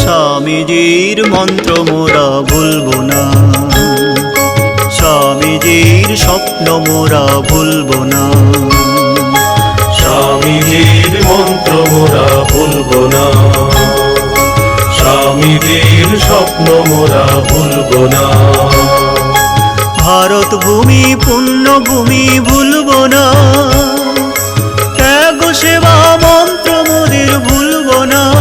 স্বামীজির মন্ত্র মোরা ভুলব না। স্বামীজির স্বপ্ন মোরা ভুলব না। না। স্বামীজির স্বপ্ন মোরা ভুলব না। ভারত ভূমি পুণ্যভূমি ভুলব না। ত্যাগ সেবা মন্ত্র মোদের ভুলব না।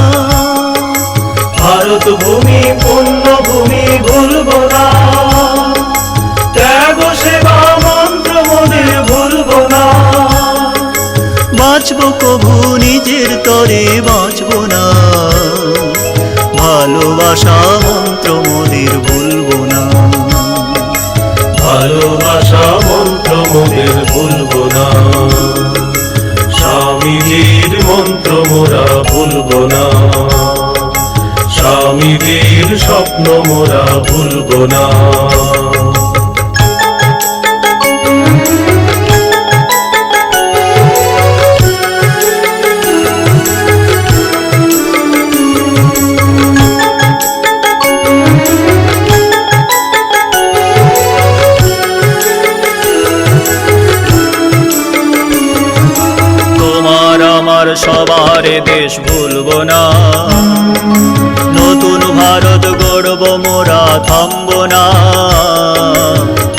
ভারত ভূমি পুণ্য ভূমি ভুলব না। ত্যাগ সেবা মন্ত্র মোদের ভুলব না। বাঁচব কভু নিজের তরে বাঁচব স্বামীজির স্বপ্ন মোরা ভুলব না। সবার দেশ ভুলব না। গড়ব মোরা থামব না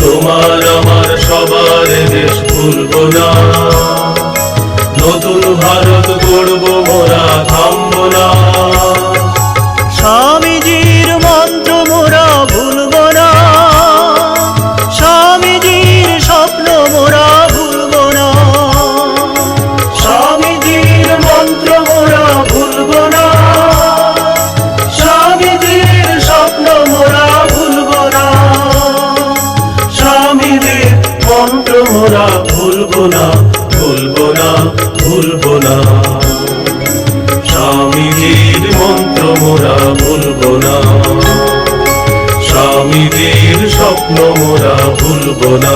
তোমার আমার সবার দেশ ভুলব না নতুন ভারত গড়ব মোরা থামব না ভুলব না ভুলব না। স্বামীজির মন্ত্র মোরা ভুলব না। স্বামীজির স্বপ্ন মোরা ভুলব না।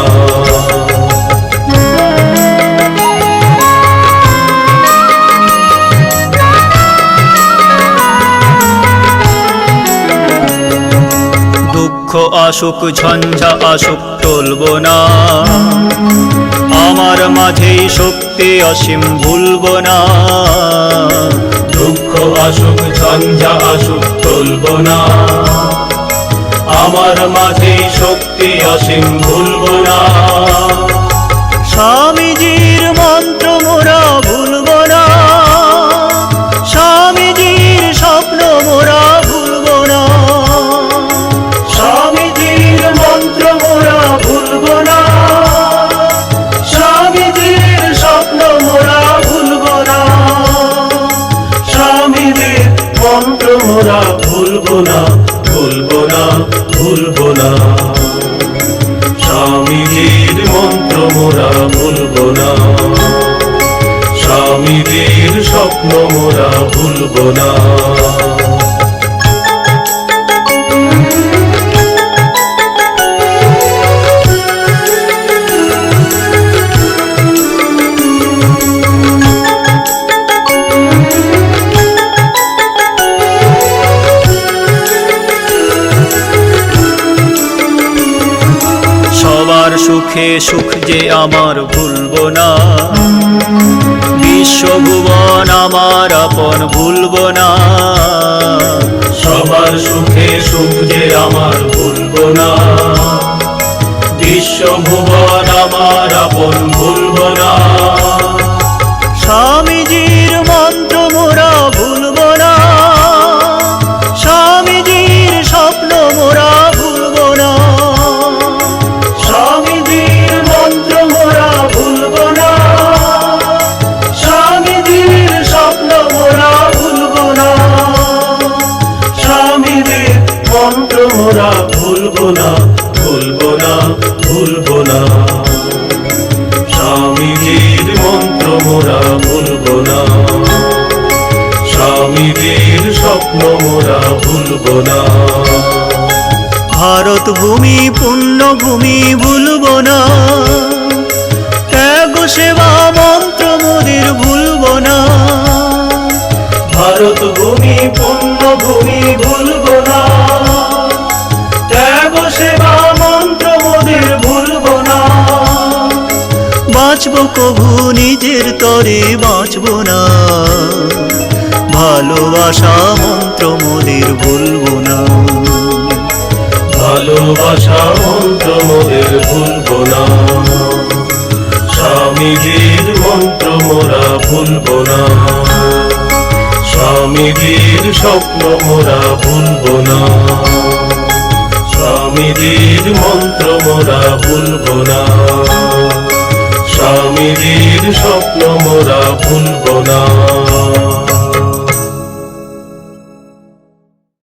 দুঃখ আসুক, ঝঞ্ঝা আসুক, টলব না। আমার মাঝেই শক্তি অসীম ভুলব না। দুঃখ আসুক ঝঞ্ঝা আসুক চলব না। আমার মাঝে শক্তি অসীম ভুলব না। স্বামীজির মন্ত্র না ভুলব না। স্বামীজির মন্ত্র মোরা ভুলব না। স্বামীজির স্বপ্ন মোরা ভুলব না। সুখে সুখ যে আমার ভুলব না। বিশ্বভুবন আমার আপন ভুলব না। সবার সুখে সুখ যে আমার ভুলব না। বিশ্বভুবন আমার আপন ভুলব না। মোরা ভুলবো না। ভারত ভূমি পুণ্যভূমি ভুলব না। ত্যাগ সেবা মন্ত্র মোদের ভুলব না। ভারত ভূমি পুণ্য ভূমি ভুলবো না। ত্যাগ সেবা মন্ত্র মোদের ভুলবো না। বাঁচব কভু নিজের তরে বাঁচব না। ভালোবাসা মন্ত্র মোদের ভুলব না। ভালোবাসা মন্ত্র মোদের ভুলবো না। স্বামীজির মন্ত্র মোরা ভুলবো না। স্বামীজির স্বপ্ন মোরা ভুলবো না। স্বামীজির মন্ত্র মোরা ভুলবো না। স্বামীজির স্বপ্ন মোরা ভুলবো না।